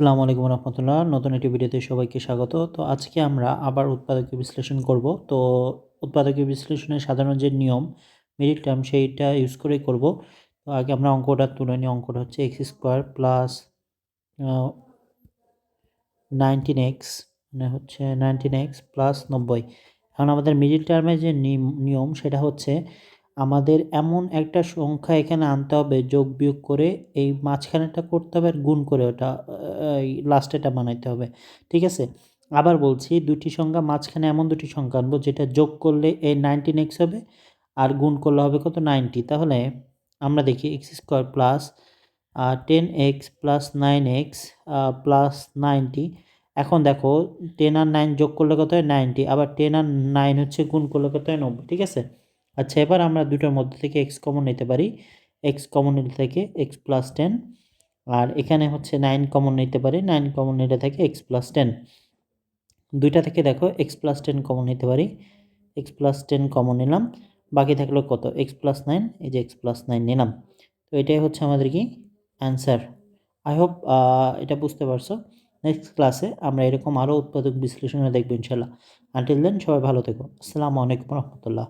আসসালামু আলাইকুম রহমতুল্লাহ। নতুন একটি ভিডিওতে সবাইকে স্বাগত। তো আজকে আমরা আবার উৎপাদকীয় বিশ্লেষণ করব। তো উৎপাদকীয় বিশ্লেষণের সাধারণ যে নিয়ম মিডিল টার্ম সেইটা ইউজ করেই করব। তো আগে আমরা অঙ্কটা তুলে নিই। অঙ্কটা হচ্ছে x square plus nineteen x মানে হচ্ছে নাইনটিন এক্স প্লাস নব্বই। এখন আমাদের মিডিল টার্মের যে নিয়ম, সেটা হচ্ছে আমাদের এমন একটা সংখ্যা এখানে আনতে হবে, যোগ বিয়োগ করে এই মাঝখানেটা করতে হবে আর গুণ করে ওটা লাস্টেটা বানাইতে হবে। ঠিক আছে? আবার বলছি দুটি সংখ্যা মাঝখানে এমন দুটি সংখ্যা আনব যেটা যোগ করলে এই নাইনটিন এক্স হবে আর গুণ করলে হবে কত? নাইনটি তাহলে আমরা দেখি x square plus ten x plus nine x plus ninety এখন দেখো টেন আর নাইন যোগ করলে কত হয়? নাইনটি আবার টেন আর নাইন হচ্ছে গুণ করলে কত হয়? নব্বই। ঠিক আছে? আচ্ছা এবার আমরা দুটোর মধ্যে থেকে এক্স কমন নিতে পারি। এক্স কমন নিতে থেকে এক্স প্লাস টেন আর এখানে হচ্ছে নাইন কমন নিতে পারি। নাইন কমন নিতে থেকে এক্স প্লাস টেন দুইটা থেকে দেখো এক্স প্লাস টেন কমন নিতে পারি। এক্স প্লাস টেন কমন নিলাম। বাকি থাকল কত? এক্স প্লাস নাইন এই যে এক্স প্লাস নাইন নিলাম। তো এটাই হচ্ছে আমাদের কি? অ্যান্সার আই হোপ এটা বুঝতে পারছ। নেক্সট ক্লাসে আমরা এরকম আরও উৎপাদক বিশ্লেষণে দেখব ইনশাল্লাহ আনটিল দেন সবাই ভালো থেকো। আসসালামু আলাইকুম রহমতুল্লাহ।